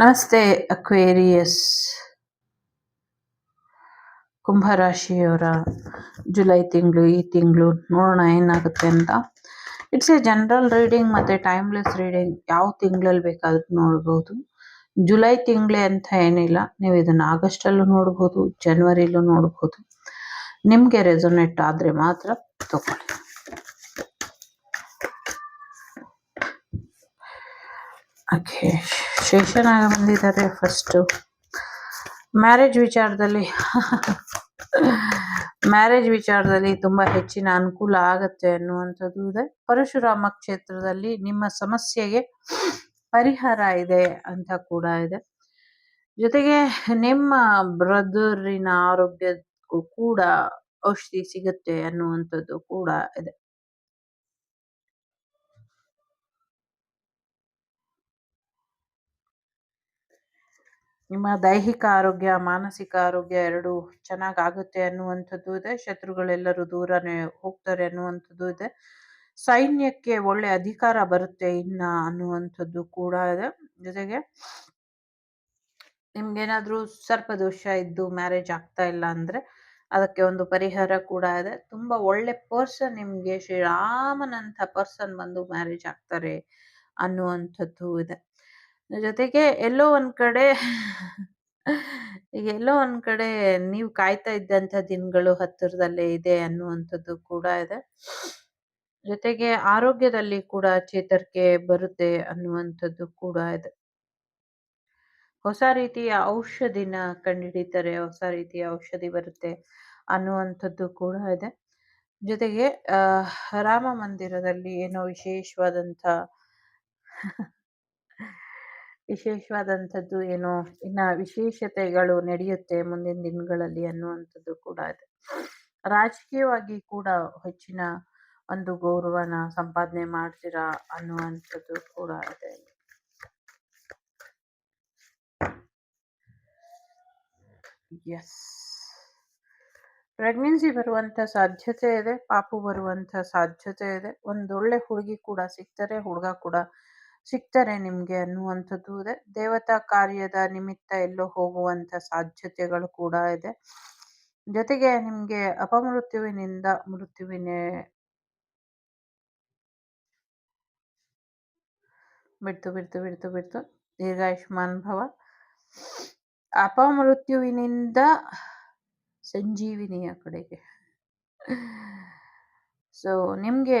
ನಮಸ್ತೆ Aquarius ಕುಂಭರಾಶಿಯವರ July ತಿಂಗಳು, ಈ ತಿಂಗಳು ನೋಡೋಣ ಏನಾಗುತ್ತೆ ಅಂತ. ಇಟ್ಸ್ ಎ ಜನರಲ್ ರೀಡಿಂಗ್ ಮತ್ತು ಟೈಮ್ಲೆಸ್ ರೀಡಿಂಗ್ ಯಾವ ತಿಂಗಳಲ್ಲಿ ಬೇಕಾದ್ರೂ ನೋಡ್ಬೋದು. ಜುಲೈ ತಿಂಗಳೇ ಅಂತ ಏನಿಲ್ಲ. ನೀವು ಇದನ್ನು ಆಗಸ್ಟಲ್ಲೂ ನೋಡ್ಬೋದು ಜನವರಿಲೂ ನೋಡ್ಬೋದು. ನಿಮಗೆ ರೆಸೊನೇಟ್ ಆದರೆ ಮಾತ್ರ ತಗೊಳ್ಳಿ. ಓಕೆ ಶೇಷನಾಗ ಬಂದಿದ್ದಾರೆ ಫಸ್ಟು ಮ್ಯಾರೇಜ್ ವಿಚಾರದಲ್ಲಿ ಮ್ಯಾರೇಜ್ ವಿಚಾರದಲ್ಲಿ ತುಂಬ ಹೆಚ್ಚಿನ ಅನುಕೂಲ ಆಗುತ್ತೆ ಅನ್ನುವಂಥದ್ದು ಇದೆ. ಪರಶುರಾಮ ಕ್ಷೇತ್ರದಲ್ಲಿ ನಿಮ್ಮ ಸಮಸ್ಯೆಗೆ ಪರಿಹಾರ ಇದೆ ಅಂತ ಕೂಡ ಇದೆ. ಜೊತೆಗೆ ನಿಮ್ಮ ಬ್ರದರಿನ ಆರೋಗ್ಯಕ್ಕೂ ಕೂಡ ಔಷಧಿ ಸಿಗುತ್ತೆ ಅನ್ನುವಂಥದ್ದು ಕೂಡ ಇದೆ. ನಿಮ್ಮ ದೈಹಿಕ ಆರೋಗ್ಯ, ಮಾನಸಿಕ ಆರೋಗ್ಯ ಎರಡು ಚೆನ್ನಾಗಾಗುತ್ತೆ ಅನ್ನುವಂಥದ್ದು ಇದೆ. ಶತ್ರುಗಳೆಲ್ಲರೂ ದೂರನೇ ಹೋಗ್ತಾರೆ ಅನ್ನುವಂಥದ್ದು ಇದೆ. ಸೈನ್ಯಕ್ಕೆ ಒಳ್ಳೆ ಅಧಿಕಾರ ಬರುತ್ತೆ ಇನ್ನ ಅನ್ನುವಂಥದ್ದು ಕೂಡ ಇದೆ. ಜೊತೆಗೆ ನಿಮ್ಗೇನಾದ್ರೂ ಸರ್ಪದೋಷ ಇದ್ದು ಮ್ಯಾರೇಜ್ ಆಗ್ತಾ ಇಲ್ಲ ಅಂದ್ರೆ ಅದಕ್ಕೆ ಒಂದು ಪರಿಹಾರ ಕೂಡ ಇದೆ. ತುಂಬಾ ಒಳ್ಳೆ ಪರ್ಸನ್ ನಿಮ್ಗೆ ಶ್ರೀರಾಮನಂತ ಪರ್ಸನ್ ಬಂದು ಮ್ಯಾರೇಜ್ ಆಗ್ತಾರೆ ಅನ್ನುವಂಥದ್ದು ಇದೆ. ಜೊತೆಗೆ ಎಲ್ಲೋ ಒಂದ್ ಕಡೆ ಎಲ್ಲೋ ಒಂದ್ ಕಡೆ ನೀವು ಕಾಯ್ತಾ ಇದ್ದಂತ ದಿನಗಳು ಹತ್ತಿರದಲ್ಲೇ ಇದೆ ಅನ್ನುವಂಥದ್ದು ಕೂಡ ಇದೆ. ಜೊತೆಗೆ ಆರೋಗ್ಯದಲ್ಲಿ ಕೂಡ ಚೇತರಿಕೆ ಬರುತ್ತೆ ಅನ್ನುವಂಥದ್ದು ಕೂಡ ಇದೆ. ಹೊಸ ರೀತಿಯ ಔಷಧಿನ ಕಂಡುಹಿಡಿತಾರೆ, ಹೊಸ ರೀತಿಯ ಔಷಧಿ ಬರುತ್ತೆ ಅನ್ನುವಂಥದ್ದು ಕೂಡ ಇದೆ. ಜೊತೆಗೆ ರಾಮ ಮಂದಿರದಲ್ಲಿ ಏನೋ ವಿಶೇಷವಾದಂಥ ವಿಶೇಷವಾದಂಥದ್ದು ಏನೋ ಇನ್ನ ವಿಶೇಷತೆಗಳು ನಡೆಯುತ್ತೆ ಮುಂದಿನ ದಿನಗಳಲ್ಲಿ ಅನ್ನುವಂಥದ್ದು ಕೂಡ ಇದೆ. ರಾಜಕೀಯವಾಗಿ ಕೂಡ ಹೆಚ್ಚಿನ ಒಂದು ಗೌರವನ ಸಂಪಾದನೆ ಮಾಡ್ತೀರಾ ಅನ್ನುವಂಥದ್ದು ಕೂಡ ಇದೆ. ಎಸ್ ಪ್ರೆಗ್ನೆನ್ಸಿ ಬರುವಂತ ಸಾಧ್ಯತೆ ಇದೆ, ಪಾಪು ಬರುವಂತ ಸಾಧ್ಯತೆ ಇದೆ, ಒಂದೊಳ್ಳೆ ಹುಡುಗಿ ಕೂಡ ಸಿಗ್ತಾರೆ, ಹುಡುಗ ಕೂಡ ಸಿಗ್ತಾರೆ ನಿಮ್ಗೆ ಅನ್ನುವಂಥದ್ದು ಇದೆ. ದೇವತಾ ಕಾರ್ಯದ ನಿಮಿತ್ತ ಎಲ್ಲೋ ಹೋಗುವಂಥ ಸಾಧ್ಯತೆಗಳು ಕೂಡ ಇದೆ. ಜೊತೆಗೆ ನಿಮ್ಗೆ ಅಪಮೃತ್ಯುವಿನಿಂದ ಮೃತ್ಯುವಿನೇ ಬಿಡ್ತು ಬಿಡ್ತು ಬಿಡ್ತು ಬಿಡ್ತು. ದೀರ್ಘಾಯುಷ್ಮಾನ್ ಭವ. ಅಪಮೃತ್ಯುವಿನಿಂದ ಸಂಜೀವಿನಿಯ ಕಡೆಗೆ. ಸೊ ನಿಮ್ಗೆ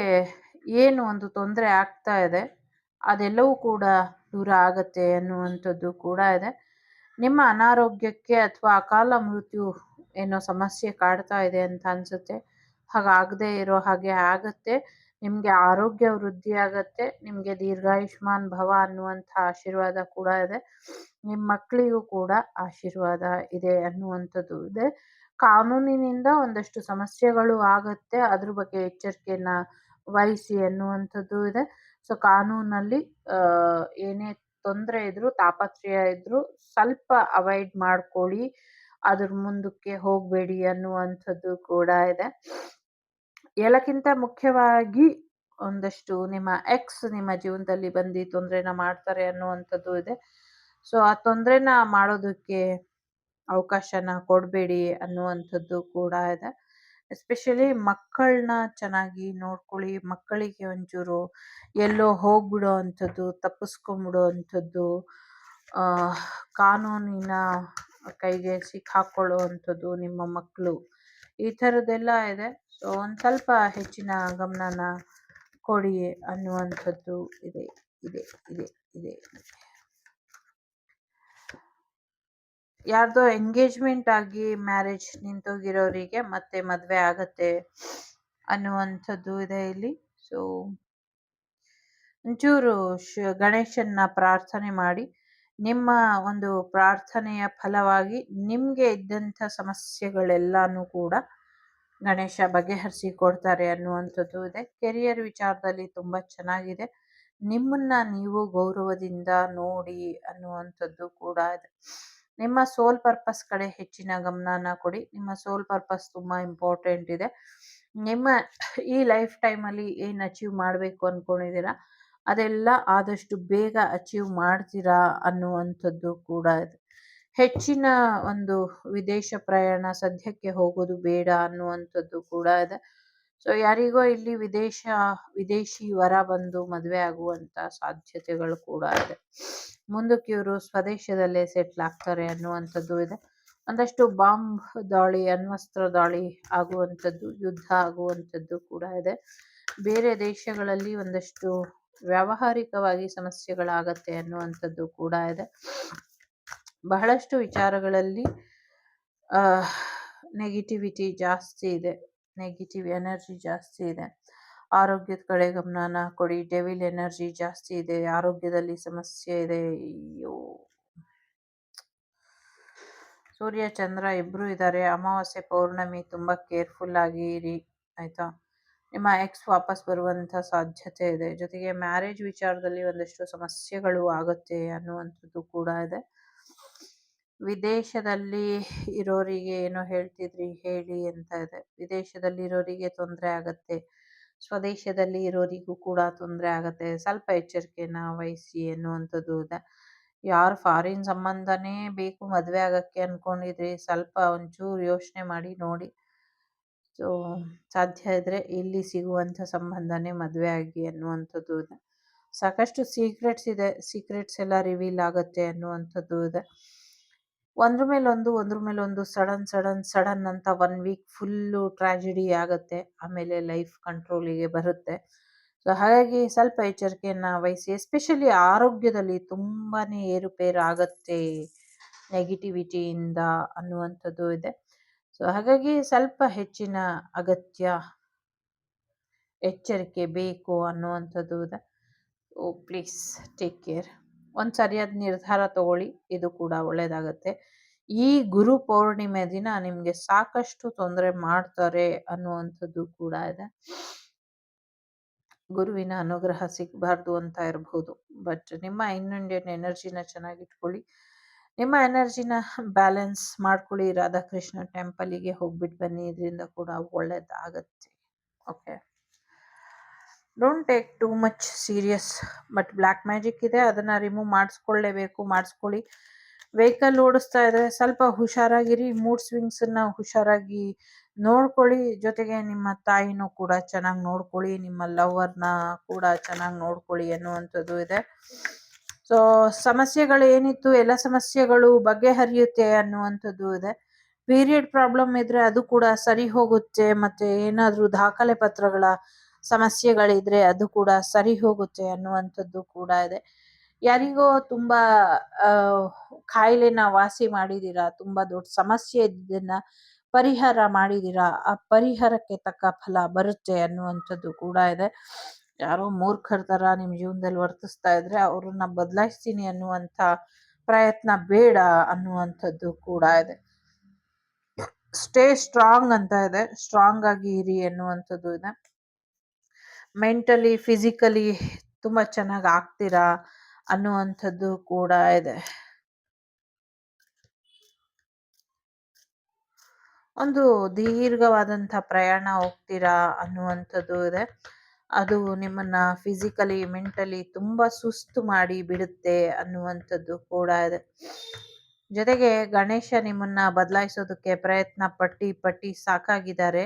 ಏನು ಒಂದು ತೊಂದರೆ ಆಗ್ತಾ ಇದೆ? ಅದೆಲ್ಲವೂ ಕೂಡ ದೂರ ಆಗತ್ತೆ ಅನ್ನುವಂಥದ್ದು ಕೂಡ ಇದೆ. ನಿಮ್ಮ ಅನಾರೋಗ್ಯಕ್ಕೆ ಅಥವಾ ಅಕಾಲ ಮೃತ್ಯು ಏನೋ ಸಮಸ್ಯೆ ಕಾಡ್ತಾ ಇದೆ ಅಂತ ಅನ್ಸುತ್ತೆ. ಹಾಗಾಗದೇ ಇರೋ ಹಾಗೆ ಆಗತ್ತೆ. ನಿಮಗೆ ಆರೋಗ್ಯ ವೃದ್ಧಿ ಆಗತ್ತೆ. ನಿಮಗೆ ದೀರ್ಘಾಯುಷ್ಮಾನ್ ಭವ ಅನ್ನುವಂಥ ಆಶೀರ್ವಾದ ಕೂಡ ಇದೆ. ನಿಮ್ಮ ಮಕ್ಕಳಿಗೂ ಕೂಡ ಆಶೀರ್ವಾದ ಇದೆ ಅನ್ನುವಂಥದ್ದು ಇದೆ. ಕಾನೂನಿನಿಂದ ಒಂದಷ್ಟು ಸಮಸ್ಯೆಗಳು ಆಗತ್ತೆ. ಅದ್ರ ಬಗ್ಗೆ ಎಚ್ಚರಿಕೆಯನ್ನ ವಹಿಸಿ ಅನ್ನುವಂಥದ್ದು ಇದೆ. ಸೊ ಕಾನೂನಲ್ಲಿ ಏನೇ ತೊಂದರೆ ಇದ್ರು, ತಾಪತ್ರಯ ಇದ್ರು ಸ್ವಲ್ಪ ಅವಾಯ್ಡ್ ಮಾಡ್ಕೊಳ್ಳಿ. ಅದ್ರ ಮುಂದಕ್ಕೆ ಹೋಗಬೇಡಿ ಅನ್ನುವಂಥದ್ದು ಕೂಡ ಇದೆ. ಎಲ್ಲಕ್ಕಿಂತ ಮುಖ್ಯವಾಗಿ ಒಂದಷ್ಟು ನಿಮ್ಮ ಎಕ್ಸ್ ನಿಮ್ಮ ಜೀವನದಲ್ಲಿ ಬಂದು ತೊಂದರೆನ ಮಾಡ್ತಾರೆ ಅನ್ನುವಂಥದ್ದು ಇದೆ. ಸೊ ಆ ತೊಂದರೆನ ಮಾಡೋದಕ್ಕೆ ಅವಕಾಶನ ಕೊಡಬೇಡಿ ಅನ್ನುವಂಥದ್ದು ಕೂಡ ಇದೆ. ಎಸ್ಪೆಷಲಿ ಮಕ್ಕಳನ್ನ ಚೆನ್ನಾಗಿ ನೋಡ್ಕೊಳ್ಳಿ, ಮಕ್ಕಳಿಗೆ ಒಂಚೂರು ಎಲ್ಲೋ ಹೋಗ್ಬಿಡೋ ಅಂಥದ್ದು, ತಪ್ಪಿಸ್ಕೊಂಬಿಡೋ ಅಂಥದ್ದು ಕಾನೂನಿನ ಕೈಗೆ ಸಿಕ್ಕಾಕೊಳ್ಳೋ ಅಂಥದ್ದು ನಿಮ್ಮ ಮಕ್ಕಳು. ಈ ಥರದ್ದೆಲ್ಲ ಇದೆ. ಸೊ ಒಂದು ಸ್ವಲ್ಪ ಹೆಚ್ಚಿನ ಗಮನನ ಕೊಡಿ ಅನ್ನುವಂಥದ್ದು ಇದೆ ಇದೆ ಇದೆ ಇದೆ. ಯಾರ್ದೋ ಎಂಗೇಜ್ಮೆಂಟ್ ಆಗಿ ಮ್ಯಾರೇಜ್ ನಿಂತೋಗಿರೋರಿಗೆ ಮತ್ತೆ ಮದುವೆ ಆಗತ್ತೆ ಅನ್ನುವಂಥದ್ದು ಇದೆ ಇಲ್ಲಿ. ಸೊ ಒಂಚೂರು ಶ, ಗಣೇಶನ್ನ ಪ್ರಾರ್ಥನೆ ಮಾಡಿ, ನಿಮ್ಮ ಒಂದು ಪ್ರಾರ್ಥನೆಯ ಫಲವಾಗಿ ನಿಮಗೆ ಇದ್ದಂಥ ಸಮಸ್ಯೆಗಳೆಲ್ಲಾನು ಕೂಡ ಗಣೇಶ ಬಗೆಹರಿಸಿ ಕೊಡ್ತಾರೆ ಅನ್ನುವಂಥದ್ದು ಇದೆ. ಕೆರಿಯರ್ ವಿಚಾರದಲ್ಲಿ ತುಂಬ ಚೆನ್ನಾಗಿದೆ. ನಿಮ್ಮನ್ನ ನೀವು ಗೌರವದಿಂದ ನೋಡಿ ಅನ್ನುವಂಥದ್ದು ಕೂಡ ಇದೆ. ನಿಮ್ಮ ಸೋಲ್ ಪರ್ಪಸ್ ಕಡೆ ಹೆಚ್ಚಿನ ಗಮನನ ಕೊಡಿ. ನಿಮ್ಮ ಸೋಲ್ ಪರ್ಪಸ್ ತುಂಬ ಇಂಪಾರ್ಟೆಂಟ್ ಇದೆ. ನಿಮ್ಮ ಈ ಲೈಫ್ ಟೈಮಲ್ಲಿ ಏನು ಅಚೀವ್ ಮಾಡಬೇಕು ಅಂದ್ಕೊಂಡಿದ್ದೀರಾ ಅದೆಲ್ಲ ಆದಷ್ಟು ಬೇಗ ಅಚೀವ್ ಮಾಡ್ತೀರಾ ಅನ್ನುವಂಥದ್ದು ಕೂಡ ಇದೆ. ಹೆಚ್ಚಿನ ಒಂದು ವಿದೇಶ ಪ್ರಯಾಣ ಸದ್ಯಕ್ಕೆ ಹೋಗೋದು ಬೇಡ ಅನ್ನುವಂಥದ್ದು ಕೂಡ ಇದೆ. ಸೊ ಯಾರಿಗೋ ಇಲ್ಲಿ ವಿದೇಶ, ವಿದೇಶಿ ವರ ಬಂದು ಮದುವೆ ಆಗುವಂತ ಸಾಧ್ಯತೆಗಳು ಕೂಡ ಇದೆ. ಮುಂದಕ್ಕೆ ಇವರು ಸ್ವದೇಶದಲ್ಲೇ ಸೆಟ್ಲ್ ಆಗ್ತಾರೆ ಅನ್ನುವಂಥದ್ದು ಇದೆ. ಒಂದಷ್ಟು ಬಾಂಬ್ ದಾಳಿ, ಅಣ್ವಸ್ತ್ರ ದಾಳಿ ಆಗುವಂಥದ್ದು, ಯುದ್ಧ ಆಗುವಂಥದ್ದು ಕೂಡ ಇದೆ. ಬೇರೆ ದೇಶಗಳಲ್ಲಿ ಒಂದಷ್ಟು ವ್ಯಾವಹಾರಿಕವಾಗಿ ಸಮಸ್ಯೆಗಳಾಗತ್ತೆ ಅನ್ನುವಂಥದ್ದು ಕೂಡ ಇದೆ. ಬಹಳಷ್ಟು ವಿಚಾರಗಳಲ್ಲಿ ನೆಗೆಟಿವಿಟಿ ಜಾಸ್ತಿ ಇದೆ. ನೆಗೆಟಿವ್ ಎನರ್ಜಿ ಜಾಸ್ತಿ ಇದೆ. ಆರೋಗ್ಯದ ಕಡೆ ಗಮನನ ಕೊಡಿ. ಡೆವಿಲ್ ಎನರ್ಜಿ ಜಾಸ್ತಿ ಇದೆ. ಆರೋಗ್ಯದಲ್ಲಿ ಸಮಸ್ಯೆ ಇದೆ. ಅಯ್ಯೋ. ಸೂರ್ಯ, ಚಂದ್ರ ಇಬ್ರು ಇದ್ದಾರೆ ಅಮಾವಾಸ್ಯೆ ಪೌರ್ಣಮಿ ತುಂಬ ಕೇರ್ಫುಲ್ ಆಗಿ ಇರಿ. ಆಯ್ತಾ? ನಿಮ್ಮ ಎಕ್ಸ್ ವಾಪಸ್ ಬರುವಂಥ ಸಾಧ್ಯತೆ ಇದೆ. ಜೊತೆಗೆ ಮ್ಯಾರೇಜ್ ವಿಚಾರದಲ್ಲಿ ಒಂದಷ್ಟು ಸಮಸ್ಯೆಗಳು ಆಗುತ್ತೆ ಅನ್ನುವಂಥದ್ದು ಕೂಡ ಇದೆ. ವಿದೇಶದಲ್ಲಿ ಇರೋರಿಗೆ ಏನೋ ಹೇಳ್ತಿದ್ರಿ, ಹೇಳಿ ಅಂತ ಇದೆ. ವಿದೇಶದಲ್ಲಿ ಇರೋರಿಗೆ ತೊಂದರೆ ಆಗತ್ತೆ. ಸ್ವದೇಶದಲ್ಲಿ ಇರೋರಿಗೂ ಕೂಡ ತೊಂದರೆ ಆಗುತ್ತೆ. ಸ್ವಲ್ಪ ಎಚ್ಚರಿಕೆನ ವಹಿಸಿ ಅನ್ನುವಂಥದ್ದು ಇದೆ ಯಾರು ಫಾರಿನ್ ಸಂಬಂಧನೇ ಬೇಕು ಮದುವೆ ಆಗಕ್ಕೆ ಅಂದ್ಕೊಂಡಿದ್ರಿ ಸ್ವಲ್ಪ ಒಂಚೂರು ಯೋಚನೆ ಮಾಡಿ ನೋಡಿ. ಸೊ, ಸಾಧ್ಯ ಇದ್ರೆ ಇಲ್ಲಿ ಸಿಗುವಂಥ ಸಂಬಂಧನೇ ಮದುವೆ ಆಗಿ ಅನ್ನುವಂಥದ್ದು ಇದೆ ಸಾಕಷ್ಟು ಸೀಕ್ರೆಟ್ಸ್ ಇದೆ. ಸೀಕ್ರೆಟ್ಸ್ ಎಲ್ಲ ರಿವೀಲ್ ಆಗುತ್ತೆ ಅನ್ನುವಂಥದ್ದು ಇದೆ ಒಂದ್ರ ಮೇಲೊಂದು ಒಂದ್ರ ಮೇಲೊಂದು ಸಡನ್ ಸಡನ್ ಸಡನ್ ಅಂತ ಒನ್ ವೀಕ್ ಫುಲ್ಲು ಟ್ರಾಜಿಡಿ ಆಗುತ್ತೆ. ಆಮೇಲೆ ಲೈಫ್ ಕಂಟ್ರೋಲಿಗೆ ಬರುತ್ತೆ. ಸೊ ಹಾಗಾಗಿ ಸ್ವಲ್ಪ ಎಚ್ಚರಿಕೆಯನ್ನು ವಹಿಸಿ ಎಸ್ಪೆಷಲಿ ಆರೋಗ್ಯದಲ್ಲಿ ತುಂಬಾ ಏರುಪೇರು ಆಗತ್ತೆ ನೆಗೆಟಿವಿಟಿಯಿಂದ ಅನ್ನುವಂಥದ್ದು ಇದೆ. ಸೊ ಹಾಗಾಗಿ ಸ್ವಲ್ಪ ಹೆಚ್ಚಿನ ಅಗತ್ಯ, ಎಚ್ಚರಿಕೆ ಬೇಕು ಅನ್ನುವಂಥದ್ದು ಇದೆ. ಓ ಪ್ಲೀಸ್ ಟೇಕ್ ಕೇರ್ ಒಂದು ಸರಿಯಾದ ನಿರ್ಧಾರ ತಗೊಳ್ಳಿ, ಇದು ಕೂಡ ಒಳ್ಳೆಯದಾಗತ್ತೆ ಈ ಗುರು ಪೌರ್ಣಿಮೆ ದಿನ ನಿಮಗೆ ಸಾಕಷ್ಟು ತೊಂದರೆ ಮಾಡ್ತಾರೆ ಅನ್ನುವಂಥದ್ದು ಕೂಡ ಇದೆ. ಗುರುವಿನ ಅನುಗ್ರಹ ಸಿಗಬಾರ್ದು ಅಂತ ಇರಬಹುದು ಬಟ್ ನಿಮ್ಮ ಇನ್ನೊಂದೇನು ಎನರ್ಜಿನ ಚೆನ್ನಾಗಿಟ್ಕೊಳ್ಳಿ. ನಿಮ್ಮ ಎನರ್ಜಿನ ಬ್ಯಾಲೆನ್ಸ್ ಮಾಡ್ಕೊಳ್ಳಿ. ರಾಧಾಕೃಷ್ಣ ಟೆಂಪಲಿಗೆ ಹೋಗ್ಬಿಟ್ಟು ಬನ್ನಿ. ಇದರಿಂದ ಕೂಡ ಒಳ್ಳೇದಾಗತ್ತೆ. Okay. Don't take too much serious but black magic ಇದೆ. ಅದನ್ನು ರಿಮೂವ್ ಮಾಡಿಸ್ಕೊಳ್ಳೇಬೇಕು, ಮಾಡಿಸ್ಕೊಳ್ಳಿ. ವೆಹಿಕಲ್ ಓಡಿಸ್ತಾ ಇದ್ರೆ ಸ್ವಲ್ಪ ಹುಷಾರಾಗಿರಿ. ಮೂಡ್ ಸ್ವಿಂಗ್ಸನ್ನು ಹುಷಾರಾಗಿ ನೋಡ್ಕೊಳ್ಳಿ. ಜೊತೆಗೆ ನಿಮ್ಮ ತಾಯಿನೂ ಕೂಡ ಚೆನ್ನಾಗಿ ನೋಡ್ಕೊಳ್ಳಿ. ನಿಮ್ಮ ಲವರ್ನ ಕೂಡ ಚೆನ್ನಾಗಿ ನೋಡ್ಕೊಳ್ಳಿ ಅನ್ನುವಂಥದ್ದು ಇದೆ. ಸೊ ಸಮಸ್ಯೆಗಳು ಏನಿತ್ತು? ಎಲ್ಲ ಸಮಸ್ಯೆಗಳು ಬಗೆಹರಿಯುತ್ತೆ ಅನ್ನುವಂಥದ್ದು ಇದೆ. ಪೀರಿಯಡ್ ಪ್ರಾಬ್ಲಮ್ ಇದ್ರೆ ಅದು ಕೂಡ ಸರಿ ಹೋಗುತ್ತೆ. ಮತ್ತೆ ಏನಾದರೂ ದಾಖಲೆ ಪತ್ರಗಳ ಸಮಸ್ಯೆಗಳಿದ್ರೆ ಅದು ಕೂಡ ಸರಿ ಹೋಗುತ್ತೆ ಅನ್ನುವಂಥದ್ದು ಕೂಡ ಇದೆ. ಯಾರಿಗೋ ತುಂಬಾ ಕಾಯಿಲೆನ ವಾಸಿ ಮಾಡಿದಿರಾ ತುಂಬಾ ದೊಡ್ಡ ಸಮಸ್ಯೆ ಇದನ್ನ ಪರಿಹಾರ ಮಾಡಿದಿರಾ ಆ ಪರಿಹಾರಕ್ಕೆ ತಕ್ಕ ಫಲ ಬರುತ್ತೆ ಅನ್ನುವಂಥದ್ದು ಕೂಡ ಇದೆ. ಯಾರೋ ಮೂರ್ಖರ ತರ ನಿಮ್ ಜೀವನದಲ್ಲಿ ವರ್ತಿಸ್ತಾ ಇದ್ರೆ ಅವ್ರನ್ನ ಬದಲಾಯಿಸ್ತೀನಿ ಅನ್ನುವಂಥ ಪ್ರಯತ್ನ ಬೇಡ ಅನ್ನುವಂಥದ್ದು ಕೂಡ ಇದೆ. ಸ್ಟೇ ಸ್ಟ್ರಾಂಗ್ ಅಂತ ಇದೆ. ಸ್ಟ್ರಾಂಗ್ ಆಗಿ ಇರಿ ಅನ್ನುವಂಥದ್ದು ಇದೆ. ಮೆಂಟಲಿ, ಫಿಸಿಕಲಿ ತುಂಬ ಚೆನ್ನಾಗಿ ಆಗ್ತೀರಾ ಅನ್ನುವಂಥದ್ದು ಕೂಡ ಇದೆ. ಒಂದು ದೀರ್ಘವಾದಂಥ ಪ್ರಯಾಣ ಹೋಗ್ತೀರಾ ಅನ್ನುವಂಥದ್ದು ಇದೆ. ಅದು ನಿಮ್ಮನ್ನ ಫಿಸಿಕಲಿ, ಮೆಂಟಲಿ ತುಂಬ ಸುಸ್ತು ಮಾಡಿ ಬಿಡುತ್ತೆ ಅನ್ನುವಂಥದ್ದು ಕೂಡ ಇದೆ. ಜೊತೆಗೆ ಗಣೇಶ ನಿಮ್ಮನ್ನ ಬದಲಾಯಿಸೋದಕ್ಕೆ ಪ್ರಯತ್ನ ಪಟ್ಟಿ ಪಟ್ಟಿ ಸಾಕಾಗಿದ್ದಾರೆ.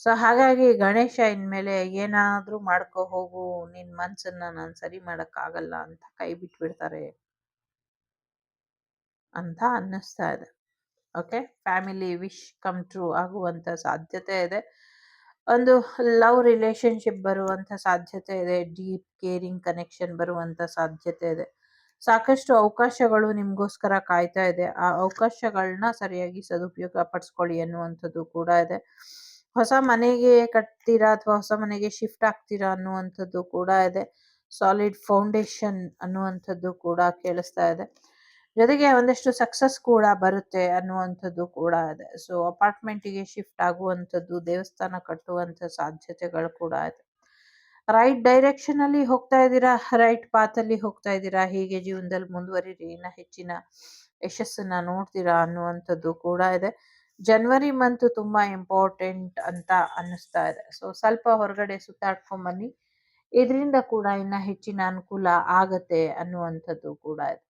ಸೊ ಹಾಗಾಗಿ ಗಣೇಶ ಇನ್ಮೇಲೆ ಏನಾದರೂ ಮಾಡ್ಕೊ ಹೋಗು ನಿನ್ನ ಮನಸ್ಸನ್ನ ನಾನು ಸರಿ ಮಾಡೋಕ್ಕಾಗಲ್ಲ ಅಂತ ಕೈ ಬಿಟ್ಬಿಡ್ತಾರೆ ಅಂತ ಅನ್ನಿಸ್ತಾ ಇದೆ. Okay family wish come true ಆಗುವಂಥ ಸಾಧ್ಯತೆ ಇದೆ. ಒಂದು ಲವ್ ರಿಲೇಶನ್ಶಿಪ್ ಬರುವಂಥ ಸಾಧ್ಯತೆ ಇದೆ. ಡೀಪ್ ಕೇರಿಂಗ್ ಕನೆಕ್ಷನ್ ಬರುವಂಥ ಸಾಧ್ಯತೆ ಇದೆ. ಸಾಕಷ್ಟು ಅವಕಾಶಗಳು ನಿಮಗೋಸ್ಕರ ಕಾಯ್ತಾ ಇದೆ. ಆ ಅವಕಾಶಗಳನ್ನ ಸರಿಯಾಗಿ ಸದುಪಯೋಗ ಪಡಿಸ್ಕೊಳ್ಳಿ ಅನ್ನುವಂಥದ್ದು ಕೂಡ ಇದೆ. ಹೊಸ ಮನೆಗೆ ಕಟ್ತೀರಾ ಅಥವಾ ಹೊಸ ಮನೆಗೆ ಶಿಫ್ಟ್ ಆಗ್ತೀರಾ ಅನ್ನುವಂಥದ್ದು ಕೂಡ ಇದೆ. ಸಾಲಿಡ್ ಫೌಂಡೇಶನ್ ಅನ್ನುವಂಥದ್ದು ಕೂಡ ಕೇಳಿಸ್ತಾ ಇದೆ. ಜೊತೆಗೆ ಒಂದಷ್ಟು ಸಕ್ಸಸ್ ಕೂಡ ಬರುತ್ತೆ ಅನ್ನುವಂಥದ್ದು ಕೂಡ ಇದೆ. ಸೊ ಅಪಾರ್ಟ್ಮೆಂಟಿಗೆ ಶಿಫ್ಟ್ ಆಗುವಂಥದ್ದು, ದೇವಸ್ಥಾನ ಕಟ್ಟುವಂಥ ಸಾಧ್ಯತೆಗಳು ಕೂಡ ಇದೆ. ರೈಟ್ ಡೈರೆಕ್ಷನ್ ಅಲ್ಲಿ ಹೋಗ್ತಾ ಇದ್ದೀರಾ? ರೈಟ್ ಪಾತ್ ಅಲ್ಲಿ ಹೋಗ್ತಾ ಇದ್ದೀರಾ? ಹೀಗೆ ಜೀವನದಲ್ಲಿ ಮುಂದುವರಿರಿ? ಇನ್ನ ಹೆಚ್ಚಿನ ಯಶಸ್ಸನ್ನ ನೋಡ್ತೀರಾ ಅನ್ನುವಂಥದ್ದು ಕೂಡ ಇದೆ. ಜನವರಿ ಮಂತ್ ತುಂಬಾ ಇಂಪಾರ್ಟೆಂಟ್ ಅಂತ ಅನ್ನಿಸ್ತಾ ಇದೆ. ಸೊ ಸ್ವಲ್ಪ ಹೊರಗಡೆ ಸುತ್ತಾಡ್ಕೊಂಬನ್ನಿ. ಇದರಿಂದ ಕೂಡ ಇನ್ನ ಹೆಚ್ಚಿನ ಅನುಕೂಲ ಆಗತ್ತೆ ಅನ್ನುವಂಥದ್ದು ಕೂಡ ಇದೆ.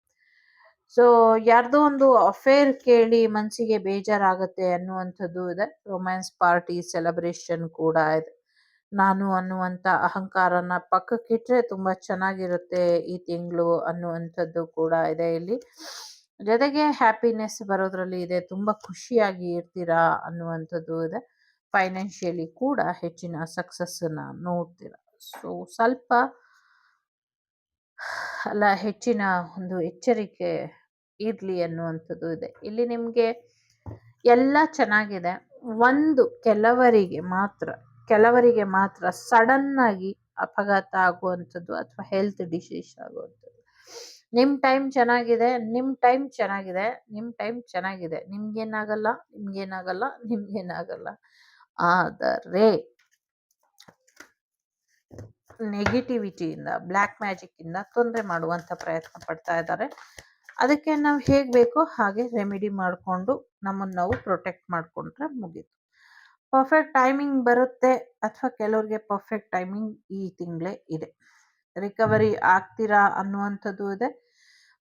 ಸೊ ಯಾರ್ದೋ ಒಂದು ಅಫೇರ್ ಕೇಳಿ ಮನಸ್ಸಿಗೆ ಬೇಜಾರಾಗತ್ತೆ ಅನ್ನುವಂಥದ್ದು ಇದೆ. ರೊಮ್ಯಾನ್ಸ್ ಪಾರ್ಟಿ ಸೆಲೆಬ್ರೇಷನ್ ಕೂಡ ಇದೆ. ನಾನು ಅನ್ನುವಂಥ ಅಹಂಕಾರನ ಪಕ್ಕಕ್ಕಿಟ್ರೆ ತುಂಬಾ ಚೆನ್ನಾಗಿರುತ್ತೆ ಈ ತಿಂಗಳು ಅನ್ನುವಂಥದ್ದು ಕೂಡ ಇದೆ ಇಲ್ಲಿ. ಜೊತೆಗೆ ಹ್ಯಾಪಿನೆಸ್ ಬರೋದ್ರಲ್ಲಿ ಇದೆ, ತುಂಬ ಖುಷಿಯಾಗಿ ಇರ್ತೀರಾ ಅನ್ನುವಂಥದ್ದು ಇದೆ. ಫೈನಾನ್ಷಿಯಲಿ ಕೂಡ ಹೆಚ್ಚಿನ ಸಕ್ಸಸ್ಸನ್ನು ನೋಡ್ತೀರ. ಸೊ ಸ್ವಲ್ಪ ಅಲ್ಲ, ಹೆಚ್ಚಿನ ಒಂದು ಎಚ್ಚರಿಕೆ ಇರಲಿ ಅನ್ನುವಂಥದ್ದು ಇದೆ. ಇಲ್ಲಿ ನಿಮಗೆ ಎಲ್ಲ ಚೆನ್ನಾಗಿದೆ. ಒಂದು ಕೆಲವರಿಗೆ ಮಾತ್ರ ಕೆಲವರಿಗೆ ಮಾತ್ರ ಸಡನ್ನಾಗಿ ಅಪಘಾತ ಆಗುವಂಥದ್ದು ಅಥವಾ ಹೆಲ್ತ್ ಡಿಸೀಸ್ ಆಗುವಂಥದ್ದು ನಿಮ್ ಟೈಮ್ ಚೆನ್ನಾಗಿದೆ ನಿಮ್ಮ ಟೈಮ್ ಚೆನ್ನಾಗಿದೆ ನಿಮ್ಮ ಟೈಮ್ ಚೆನ್ನಾಗಿದೆ. ನಿಮ್ಗೇನಾಗಲ್ಲ ನಿಮ್ಗೇನಾಗಲ್ಲ ನಿಮ್ಗೇನಾಗಲ್ಲ. ಆದರೆ ನೆಗೆಟಿವಿಟಿಯಿಂದ ಬ್ಲ್ಯಾಕ್ ಮ್ಯಾಜಿಕ್ ಇಂದ ತೊಂದರೆ ಮಾಡುವಂತ ಪ್ರಯತ್ನ ಪಡ್ತಾ ಇದ್ದಾರೆ. ಅದಕ್ಕೆ ನಾವು ಹೇಗೆ ಬೇಕೋ ಹಾಗೆ ರೆಮಿಡಿ ಮಾಡಿಕೊಂಡು ನಮ್ಮನ್ನು ನಾವು ಪ್ರೊಟೆಕ್ಟ್ ಮಾಡ್ಕೊಂಡ್ರೆ ಮುಗೀತು. ಪರ್ಫೆಕ್ಟ್ ಟೈಮಿಂಗ್ ಬರುತ್ತೆ, ಅಥವಾ ಕೆಲವ್ರಿಗೆ ಪರ್ಫೆಕ್ಟ್ ಟೈಮಿಂಗ್ ಈ ತಿಂಗಳೇ ಇದೆ. ರಿಕವರಿ ಆಗ್ತೀರಾ ಅನ್ನುವಂಥದ್ದು ಇದೆ.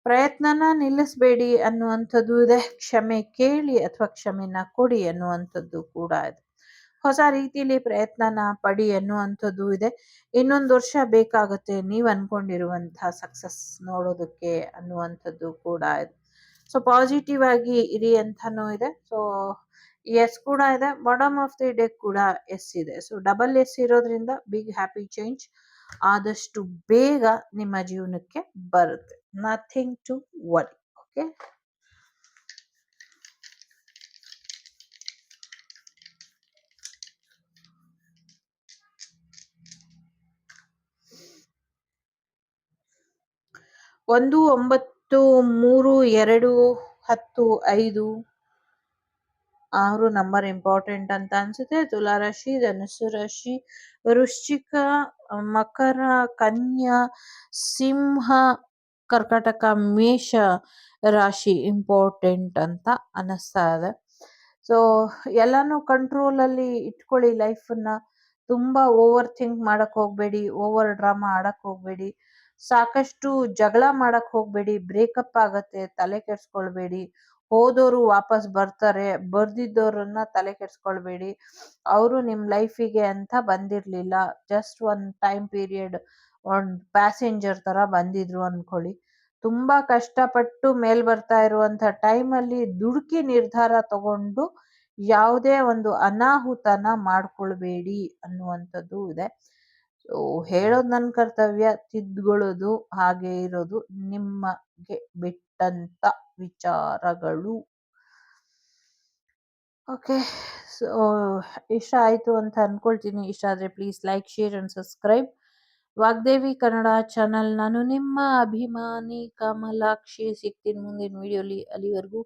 ಪ್ರಯತ್ನನ ನಿಲ್ಲಿಸಬೇಡಿ ಅನ್ನುವಂಥದ್ದು ಇದೆ. ಕ್ಷಮೆ ಕೇಳಿ ಅಥವಾ ಕ್ಷಮೆನ ಕೊಡಿ ಅನ್ನುವಂಥದ್ದು ಕೂಡ ಇದೆ. ಹೊಸ ರೀತಿಯಲ್ಲಿ ಪ್ರಯತ್ನನ ಪಡಿ ಅನ್ನುವಂಥದ್ದು ಇದೆ. ಇನ್ನೊಂದು ವರ್ಷ ಬೇಕಾಗುತ್ತೆ ನೀವು ಅನ್ಕೊಂಡಿರುವಂತಹ ಸಕ್ಸಸ್ ನೋಡೋದಕ್ಕೆ ಅನ್ನುವಂಥದ್ದು ಕೂಡ ಇದೆ. ಸೊ ಪಾಸಿಟಿವ್ ಆಗಿ ಇರಿ ಅಂತಾನೂ ಇದೆ. ಸೊ ಎಸ್ ಕೂಡ ಇದೆ. ಬಾಟಮ್ ಆಫ್ ದಿ ಡೆಕ್ ಕೂಡ ಎಸ್ ಇದೆ. ಸೊ ಡಬಲ್ ಎಸ್ ಇರೋದ್ರಿಂದ ಬಿಗ್ ಹ್ಯಾಪಿ ಚೇಂಜ್ ಆದಷ್ಟು ಬೇಗ ನಿಮ್ಮ ಜೀವನಕ್ಕೆ ಬರುತ್ತೆ. ನಥಿಂಗ್ ಟು ವರಿ ಓಕೆ ಒಂದು, ಒಂಬತ್ತು, ಮೂರು, ಎರಡು, ಹತ್ತು, ಐದು ಆರು ನಂಬರ್ ಇಂಪಾರ್ಟೆಂಟ್ ಅಂತ ಅನ್ಸುತ್ತೆ. ತುಲಾ ರಾಶಿ ಧನುಸ್ಸು ರಾಶಿ, ವೃಶ್ಚಿಕ, ಮಕರ, ಕನ್ಯಾ, ಸಿಂಹ, ಕರ್ಕಾಟಕ, ಮೇಷ ರಾಶಿ ಇಂಪಾರ್ಟೆಂಟ್ ಅಂತ ಅನಿಸ್ತಾ ಇದೆ. ಸೊ ಎಲ್ಲಾನು ಕಂಟ್ರೋಲ್ ಅಲ್ಲಿ ಇಟ್ಕೊಳ್ಳಿ ಲೈಫನ್ನ ತುಂಬಾ ಓವರ್ ಥಿಂಕ್ ಮಾಡಕ್ ಹೋಗಬೇಡಿ ಓವರ್ ಡ್ರಾಮಾ ಆಡಕ್ ಹೋಗಬೇಡಿ. ಸಾಕಷ್ಟು ಜಗಳ ಮಾಡಕ್ ಹೋಗಬೇಡಿ ಬ್ರೇಕಪ್ ಆಗತ್ತೆ, ತಲೆ ಕೆಡ್ಸ್ಕೊಳ್ಬೇಡಿ. ಹೋದೋರು ವಾಪಸ್ ಬರ್ತಾರೆ ಬರ್ದಿದ್ದವ್ರನ್ನ ತಲೆ ಕೆಡ್ಸ್ಕೊಳ್ಬೇಡಿ. ಅವರು ನಿಮ್ ಲೈಫಿಗೆ ಅಂತ ಬಂದಿರ್ಲಿಲ್ಲ. ಜಸ್ಟ್ ಒಂದ್ ಟೈಮ್ ಪೀರಿಯಡ್, ಒಂದು ಪ್ಯಾಸೆಂಜರ್ ತರ ಬಂದಿದ್ರು ಅನ್ಕೊಳ್ಳಿ. ತುಂಬಾ ಕಷ್ಟಪಟ್ಟು ಮೇಲ್ ಬರ್ತಾ ಟೈಮ್ ಅಲ್ಲಿ ದುಡುಕಿ ನಿರ್ಧಾರ ತಗೊಂಡು ಯಾವುದೇ ಒಂದು ಅನಾಹುತನ ಮಾಡ್ಕೊಳ್ಬೇಡಿ ಅನ್ನುವಂಥದ್ದು ಇದೆ. ಹೇಳೋದು ನನ್ನ ಕರ್ತವ್ಯ, ತಿದ್ಕೊಳ್ಳೋದು ಹಾಗೆ ಇರೋದು ನಿಮಗೆ ಬಿಟ್ಟಂತ ವಿಚಾರಗಳು. ಓಕೆ, ಸೊ, ಇಷ್ಟ ಆಯಿತು ಅಂತ ಅಂದ್ಕೊಳ್ತೀನಿ ಇಷ್ಟ ಆದರೆ please like, share and subscribe. Vagdevi Kannada channel. ನಾನು ನಿಮ್ಮ ಅಭಿಮಾನಿ ಕಮಲಾಕ್ಷಿ. ಸಿಗ್ತೀನಿ ಮುಂದಿನ ವಿಡಿಯೋಲಿ ಅಲ್ಲಿವರೆಗೂ.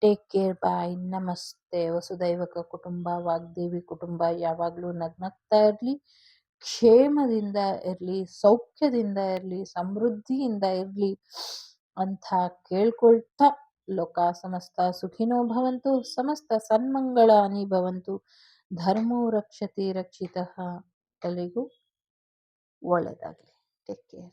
Take care, bye. ನಮಸ್ತೆ. ವಸುದೈವಕ ಕುಟುಂಬ, ವಾಗ್ದೇವಿ ಕುಟುಂಬ. ಯಾವಾಗಲೂ ನಗ್ನಗ್ತಾ ಇರಲಿ. ಕ್ಷೇಮದಿಂದ ಇರಲಿ, ಸೌಖ್ಯದಿಂದ ಇರಲಿ, ಸಮೃದ್ಧಿಯಿಂದ ಇರಲಿ ಅಂತ ಕೇಳ್ಕೊಳ್ತಾ ಲೋಕ ಸಮಸ್ತ ಸುಖಿನೋ ಭವಂತು, ಸಮಸ್ತ ಸನ್ಮಂಗಳಾನಿ ಭವಂತು ಧರ್ಮೋ ರಕ್ಷತೆ ರಕ್ಷಿತ. ಎಲ್ಲರಿಗೂ ಒಳ್ಳೆಯದಾಗಲಿ ಟೇಕ್ ಕೇರ್